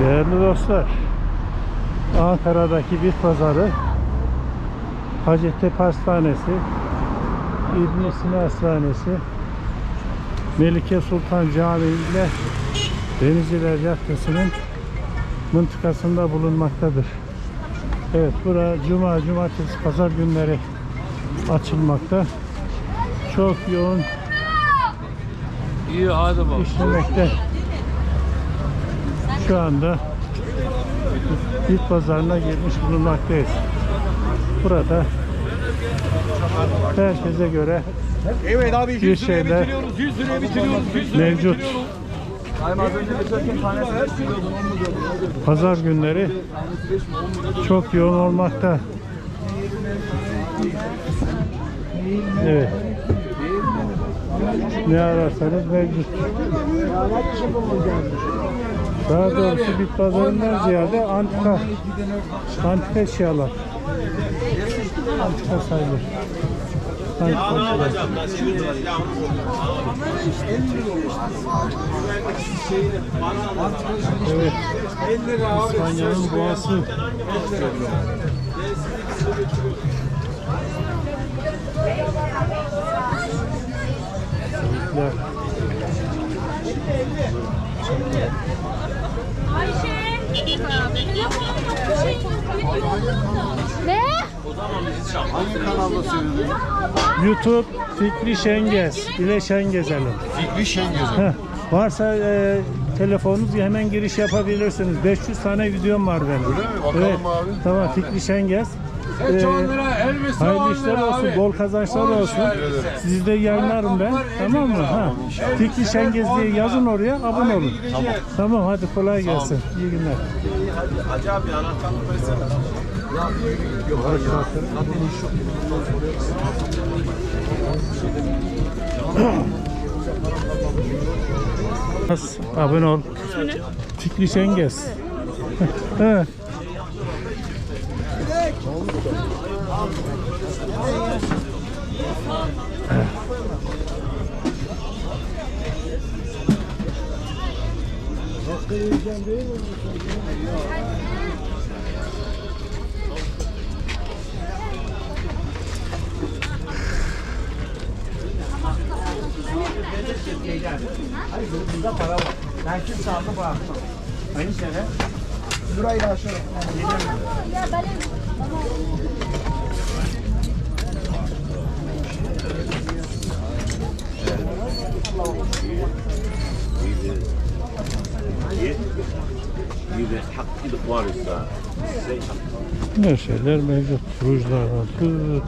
Değerli dostlar, Ankara'daki bir pazarı, Hacettepe Hastanesi, İbn Sina Hastanesi, Melike Sultan Camii ile Denizciler Caddesi'nin mıntıkasında bulunmaktadır. Evet, bura Cuma, Cumartesi, Pazar günleri açılmakta. Çok yoğun İyi hadi bak. işlemekte. Şu anda bit pazarına girmiş bulunmaktayız. Burada herkese göre Evet abi 100 Bir liraya şeyler bitiriyoruz, 100 liraya bitiriyoruz, 100 liraya mevcut. bitiriyoruz. Şey diyordun, 10 mu diyordun? Pazar günleri çok yoğun olmakta. Evet. Ne ararsanız mevcut. Daha doğrusu bit pazarından ziyade antika antika eşyalar. Antika sayılır. Antika. Evet. İspanya'nın boğası. Evet. Ne? YouTube Fikri Şengez ile Şengezelim. Fikri Şengöz. Heh, varsa e, telefonunuz hemen giriş yapabilirsiniz. 500 tane videom var benim. Öyle mi? Bakalım evet. abi. Tamam Fikri Şengez. Et 10 lira, elbise 10 Hayırlı işler olsun, abi. bol kazançlar olsun. Sizi de yayınlarım ben. Tamam mı? Ha. Fikri Şengez diye yazın oraya, abone olun. Tamam. Tamam hadi kolay gelsin. İyi günler. Nasıl? Abone ol. Hayır, burada para var. Ben kim sağlığı bıraktım. Aynı sene. Lirayla aşağı. Ya ben her şeyler mevcut. Rujlardan tut,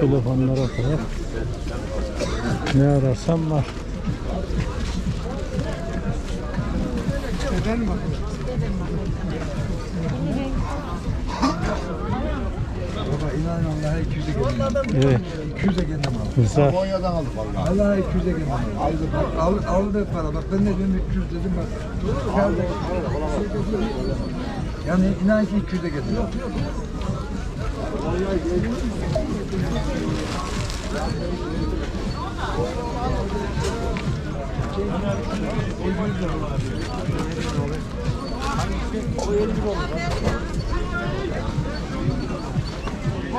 telefonlara kadar. Ne ararsam var. Baba inan Allah'a 200'e geldim. Evet. 200'e geldim abi. Güzel. Konya'dan aldık vallahi. Allah'a 200'e geldim. Aldı, bak, aldı, aldı para. Bak ben ne dedim 200 dedim bak. Geldi. Yani inan ki 200'e geldim.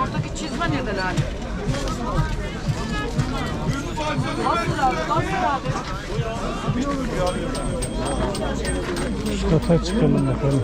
Oradaki çizme nereden abi? Nasıl abi? Nasıl abi? Şu kata çıkalım bakalım.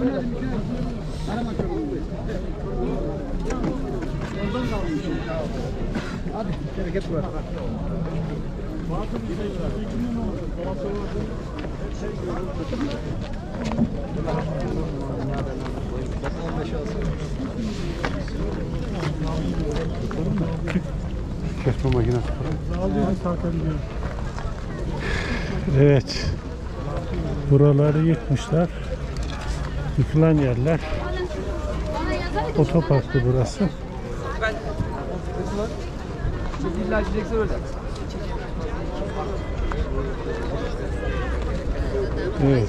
Nasıl soyun. Evet. Buraları yıkmışlar. Yıkılan yerler. Otoparktı burası. Evet.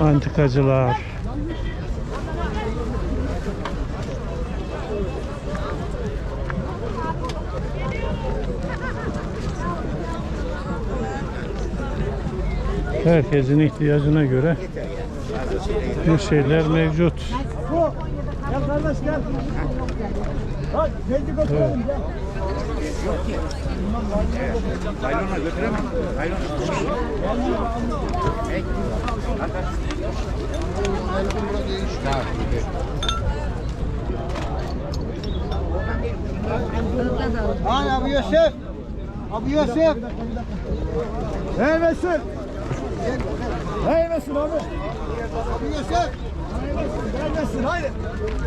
antikacılar. Herkesin ihtiyacına göre bir şeyler mevcut. Gel kardeş gel. Bak geldik oturalım gel. Hay Abu Yosef. Abu Yosef. Hey Mesut. Hey Mesut abi. Abu Yosef. Hey Mesut haydi.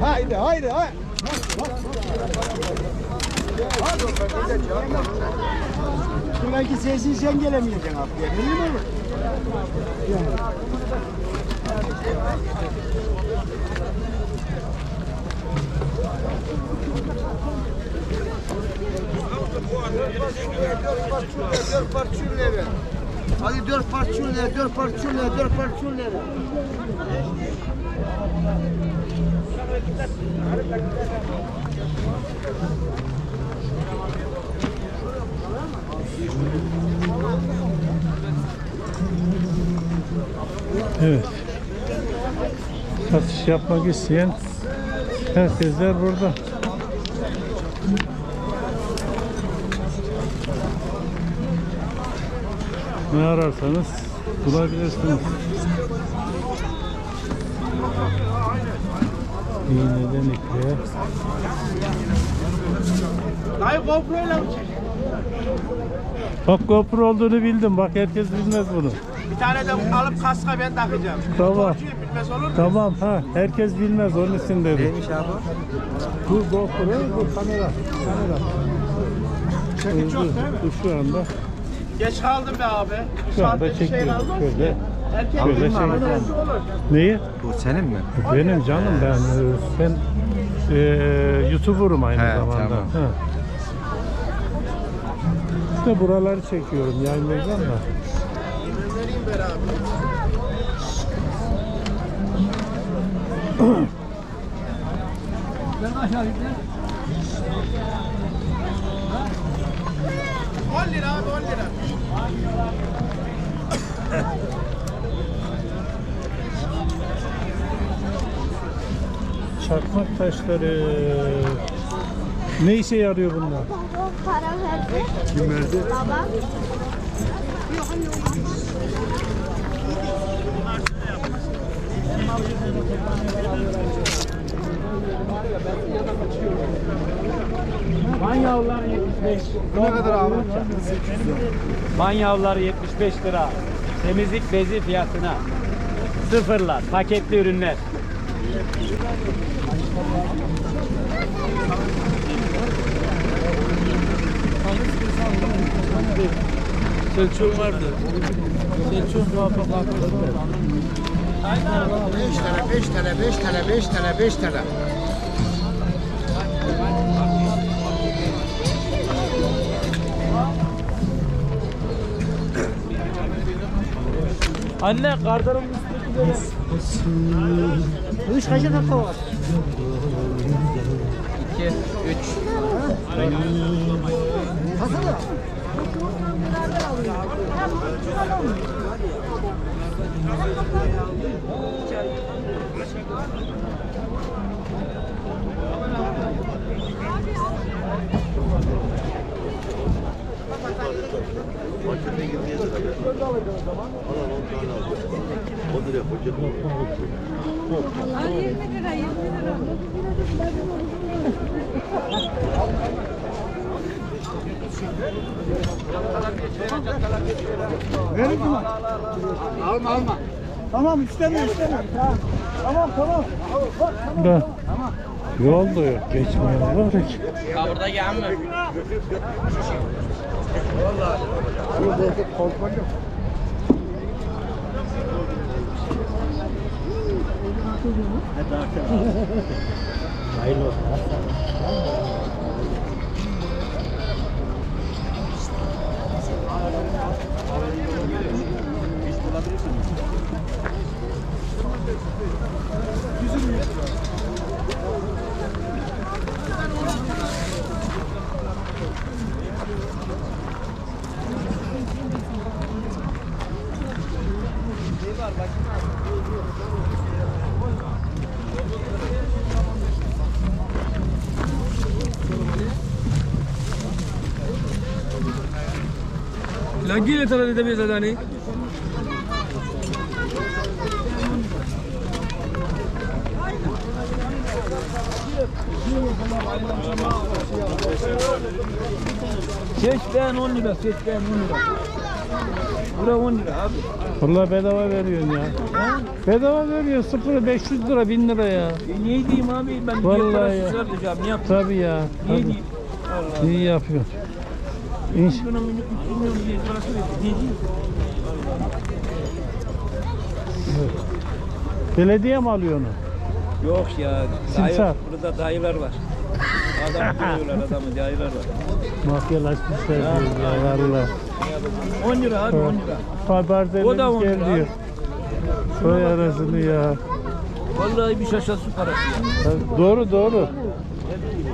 Haydi haydi haydi. Belki sensin sen gelemeyeceksin abi. Belli mi olur? Dört parçullere. Hadi dört parçullere, dört parçullere, dört parçullere. Evet. Satış yapmak isteyen herkesler burada. Ne ararsanız bulabilirsiniz. İğneden ipliğe. Dayı GoPro'yla mı Bak GoPro olduğunu bildim. Bak herkes bilmez bunu. Bir tane de alıp kaska ben takacağım. Tamam. Bilmez olur mu? Tamam ha. Herkes bilmez onun için dedim. Neymiş abi? Bu GoPro, bu kamera. Kamera. Çekim çok değil mi? Bu şu anda Geç kaldım be abi. Şu anda şey çekiyorum. Şöyle. Erkek abi? olur? Neyi? Bu senin mi? Benim canım ben e, ben e, YouTuber'ım aynı He, zamanda. tamam. Ha. İşte buraları çekiyorum yayınlayacağım da. Vereyim beraber. On lira abi 10 lira. Çakmak taşları. Ne işe yarıyor bunlar? Para verdi. Kim verdi? Baba. Manyavlar 75. Ne kadar abi? Manyavlar 75 lira. Temizlik bezi fiyatına. Sıfırlar. Paketli ürünler. Selçuk vardı. Selçuk muhabbet 5 tane 5 tane 5 tane 5 tane 5 tane. Anne kardarın Üç kaç dakika var? 2, 3. Markete girmeye de kadar. Alan 10 tane alacak. O direkt poşet Al 20 lira 20 lira. Verin mi? Alma alma. Tamam istemiyor istemiyor. Tamam tamam. Da. Yol da yok. Geçmiyor. Var ki. Ya burada gelme. Lagi le tara dito bisa tani. Seç beğen 10 lira, seç beğen 10 lira. Bura 10 lira abi. Vallahi bedava veriyorsun ya. Bedava veriyor. Sıfırı 500 lira 1000 lira ya. E niye diyeyim abi? Ben Vallahi Vallahi ya. parası çıkartacağım. Ne yapayım? Tabii ya. Niye Tabii. diyeyim? Allah İyi Allah. Buna milyon 3 milyon diye parası veriyor. Niye diyeyim? belediye mi alıyor onu? Yok ya. Simsar. Dayı, burada dayılar var. Adam koyuyorlar adamı dayılar var. Mafyalaşmışlar diyor valla. 10 lira abi 10 lira. O da Haberlerimiz on lira geliyor. Soy arasını ya. Vallahi bir şaşası parası ya. Doğru doğru.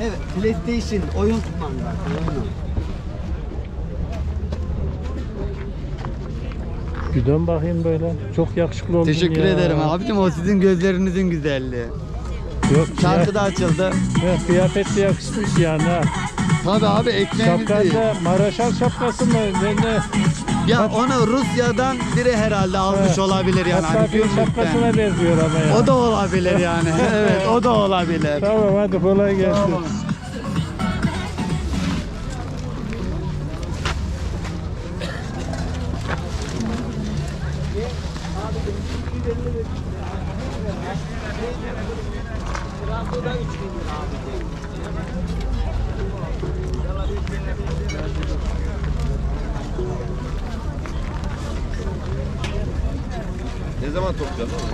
Evet, PlayStation oyun kumandası. Bir dön bakayım böyle. Çok yakışıklı oldun Teşekkür ya. ederim abicim o sizin gözlerinizin güzelliği. Yok Şarkı da açıldı. ya, kıyafet de yakışmış yani ha. Tabii abi ekmeğimiz değil. Şapkada Maraşal şapkası mı? Ne, ne? Ya onu Rusya'dan biri herhalde almış Evet. olabilir yani. Hatta Hani bir gümrükten. şapkasına benziyor ama ya. O da olabilir yani. evet o da olabilir. Tamam hadi kolay gelsin. Ne zaman toplayacaksın?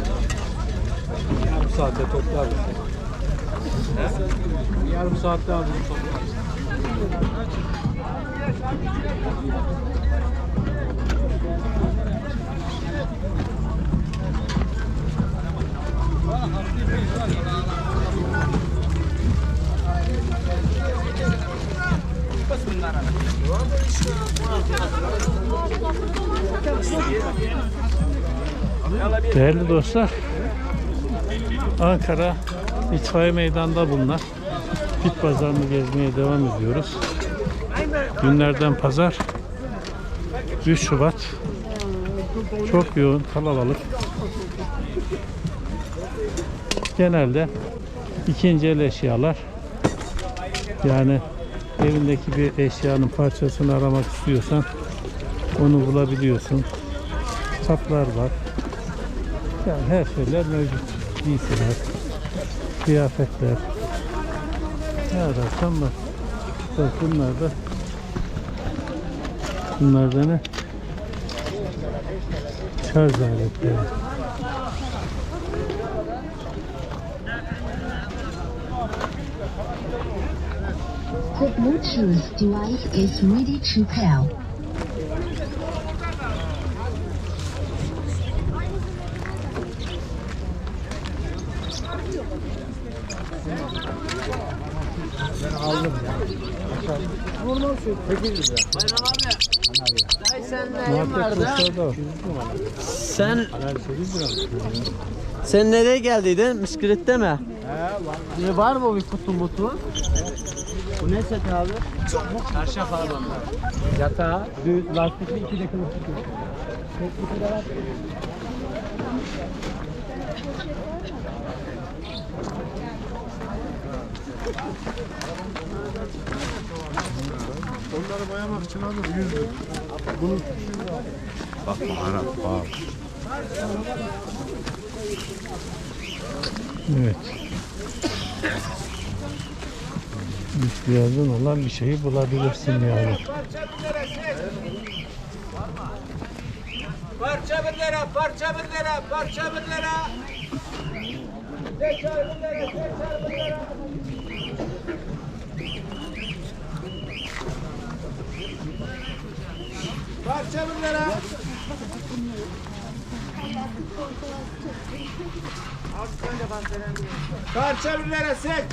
Yarım saatte toplar. Yarım saatte aldım toplar. Değerli dostlar, Ankara İtfaiye Meydanı'nda bulunan Bit Pazarı'nı gezmeye devam ediyoruz. Günlerden pazar 3 Şubat çok yoğun, kalabalık. Genelde ikinci el eşyalar yani evindeki bir eşyanın parçasını aramak istiyorsan onu bulabiliyorsun. Kitaplar var. Yani her şeyler mevcut. giysiler, kıyafetler. Ne ararsan var. Bak bunlar da bunlar da ne? Şarj aletleri. The Bluetooth device is ready to pair. Dayı sen neyin Var. Sen sen nereye geldiydin? Miskrit'te mi? He var. var mı bir kutu mutu? Bu ne set abi? Çarşaf abi. Yatağı, düz, lastikli iki de kılıf tutuyor. Onları boyamak için alır 100 lira. Bunun Bak baharat bak. Evet. İhtiyacın olan bir şeyi bulabilirsin yani. Parça bir lira, parça bir lira, parça bir lira. Parça bir lira. Parça bir lira seç.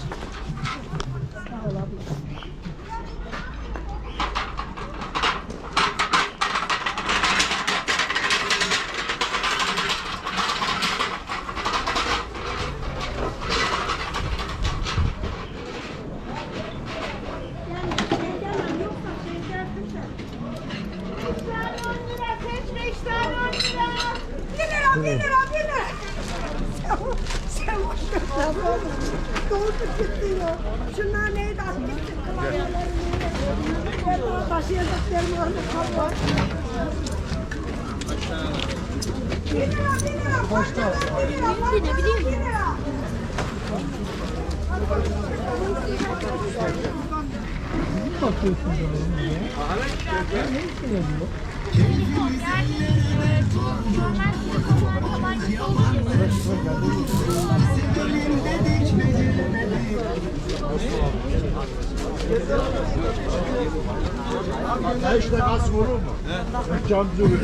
Bir lira, bir lira, bir lira. Sen hoş geldin. Doğru gitti ya. Şunlar neydi? Atmıştık klavyeleri. Taşıyacaklarım orada kapı. Bir lira, bir lira. Başta. Bir lira, bir lira, bir lira. işte gaz vurur mu? He? Camcı olur.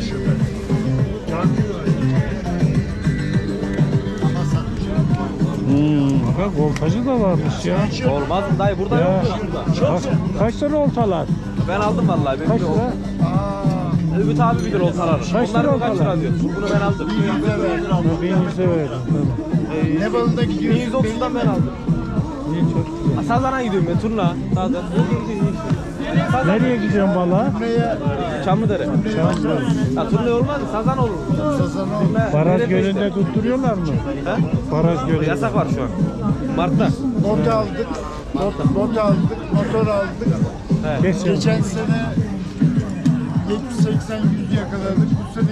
Hmm, bak oltacı da varmış ya. Olmaz mı dayı? Burada Ya. yok mu şurada? Kaç, kaç lira oltalar? Ben aldım vallahi. Benim Kaç lira? Ümit abi bilir oltaları. Kaç lira kaç oltalar? lira diyor? Bunu ben aldım. Ha, 1100'e verdim. Tamam. Ne balında gidiyorsun? 1130'dan ben aldım. İyi çok güzel. Sazan'a gidiyorum ben turna. Sazan. Nereye gidiyorsun balığa? Çamlıdere. Çamlı. Ya turna olmaz? Sazan olur. Sazan oldu. Baraj gölünde tutturuyorlar mı? He? Baraj gölünde. Yasak var şu an. Mart'ta. Bot aldık. Bot, bot aldık. Motor aldık. Geçen. Geçen sene 70-80 yüz yakaladık. Bu sene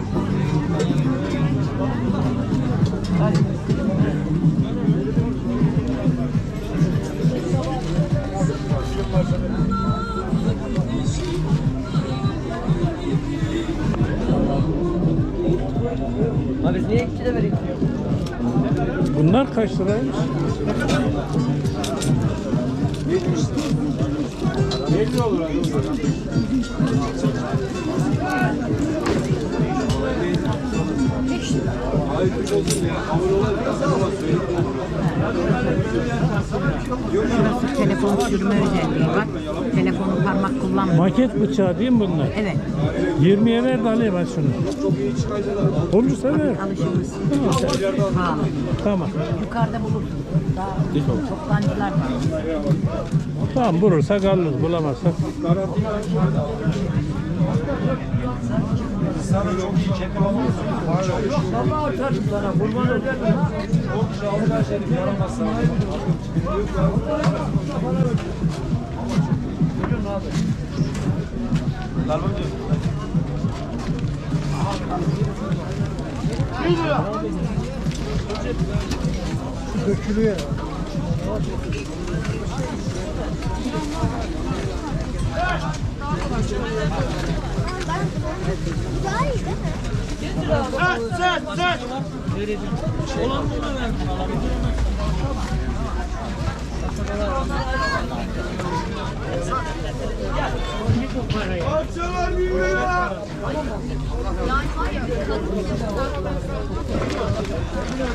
kaç liraymış? Telefon sürme özelliği var. Parmak kullanmıyor. Maket bıçağı değil mi bunlar? Evet, 20'ye ver de alayım ben şunu. Olursa ver. alışımız pahalı. Tamam. Yukarıda bulursun. Daha toptancılar var. Tamam bulursak alırız. Bulamazsak. Sana çok iyi çekim alıyorsun. Yok ama atarım sana. Kurban şerif yaramazsan. Dökülüyor.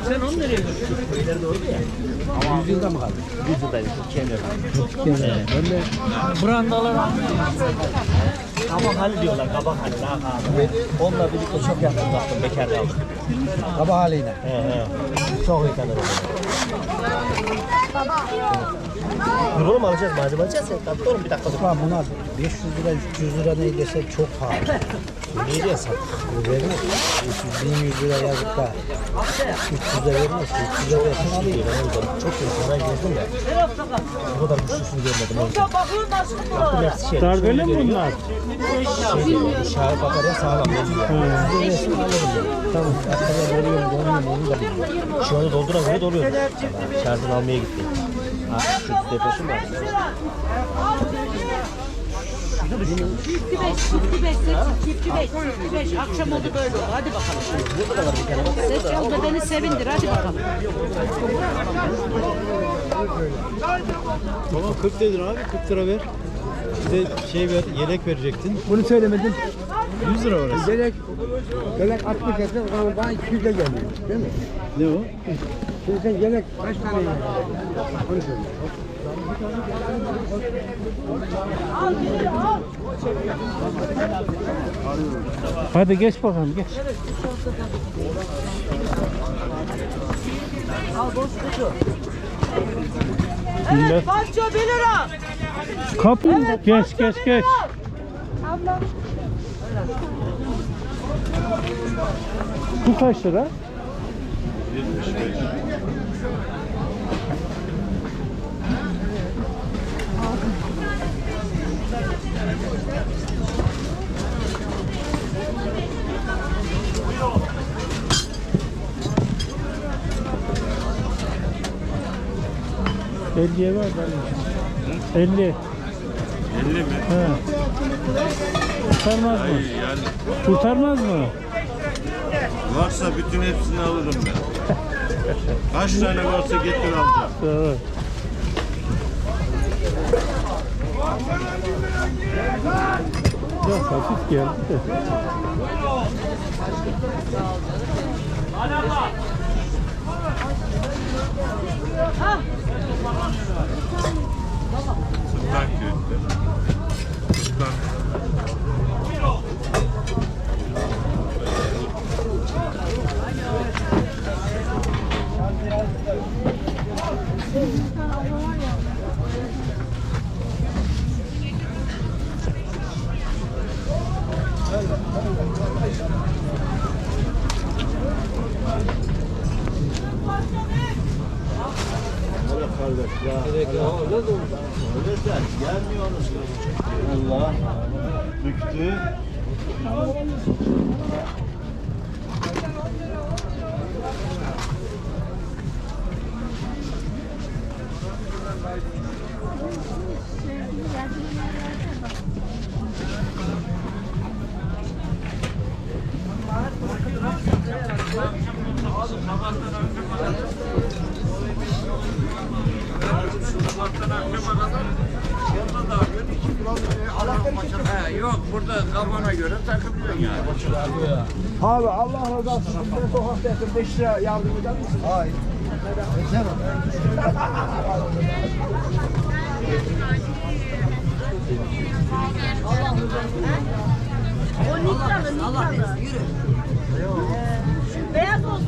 Sen onu nereye götürdün? Köyleri doğru ya. Ama 100 yılda mı kaldı? 100 yıldaydı. Kemer. Ben de brandalar Kabak hali diyorlar, kabak hali, daha kahve. Onunla birlikte çok yakın baktım, bekar kaldım. Kaba haliyle. He he. Çok iyi tanırım. Dur oğlum alacağız, malzeme alacağız ya. Tatlı oğlum bir dakika dur. Tamam bunlar 500 lira 300 lira ne dese çok pahalı. Ne diyorsun? Vermez. 300 1100 lira yazık da 300 lira vermez. 300 lira versin alayım. Çok iyi, sana gezdim de. Bu kadar güçlüsünü görmedim. hepsi şey. Darbeli mi bunlar? Şahı sağlam. He. Versin alırım. Tamam. Arkada veriyorum, donuyorum onu da. Şu anda dolduran göre doluyor. Şarjını almaya gitti. Ha, şu deposu var. 55, 55, 55, 55. Akşam oldu böyle oldu. Hadi bakalım. Ses çal da beni sevindir. Hadi bakalım. Tamam 40 dedin abi 40 lira ver. Bir de şey ver yelek verecektin. Bunu söylemedim. 100 lira orası. Yelek, yelek 60 etse bana 200 de geliyor. Değil mi? Ne o? Şimdi sen yelek kaç tane yelek? Onu söyle. Hadi geç bakalım geç. Millet. Panço 1 lira. Kapı geç geç geç. Bu kaç lira? Elliye ver ben. Elli. 50 mi? He. Kurtarmaz mı? Yani Kurtarmaz mı? varsa bütün hepsini alırım ben. Kaç tane varsa getir alacağım. Tamam. Biraz hafif geldi de. Sırtlak göğütler. Sırtlak. Allah. Büktü. Abi Allah razı olsun. Ben sokakta yakın 5 lira yardım eder misin? Hayır. Yeter o. Beyaz olsun.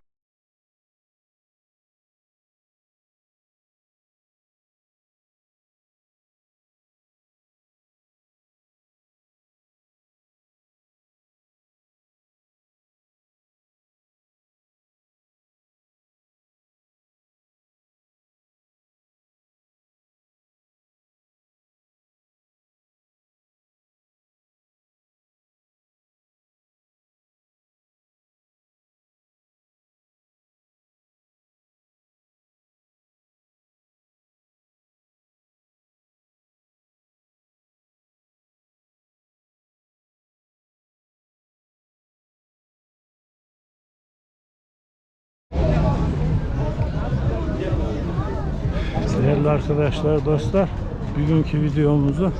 Değerli arkadaşlar, dostlar, bugünkü videomuzu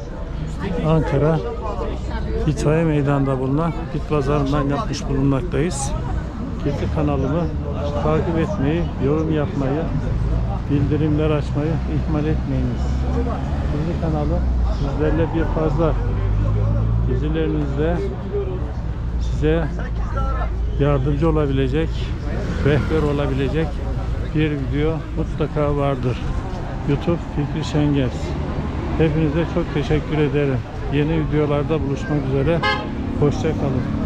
Ankara İtfaiye Meydanı'nda bulunan bit pazarından yapmış bulunmaktayız. Gezi kanalımı takip etmeyi, yorum yapmayı, bildirimler açmayı ihmal etmeyiniz. Gezi kanalı sizlerle bir pazar gezilerinizde size yardımcı olabilecek, rehber olabilecek bir video mutlaka vardır. YouTube Fikri Şengez. Hepinize çok teşekkür ederim. Yeni videolarda buluşmak üzere. Hoşça kalın.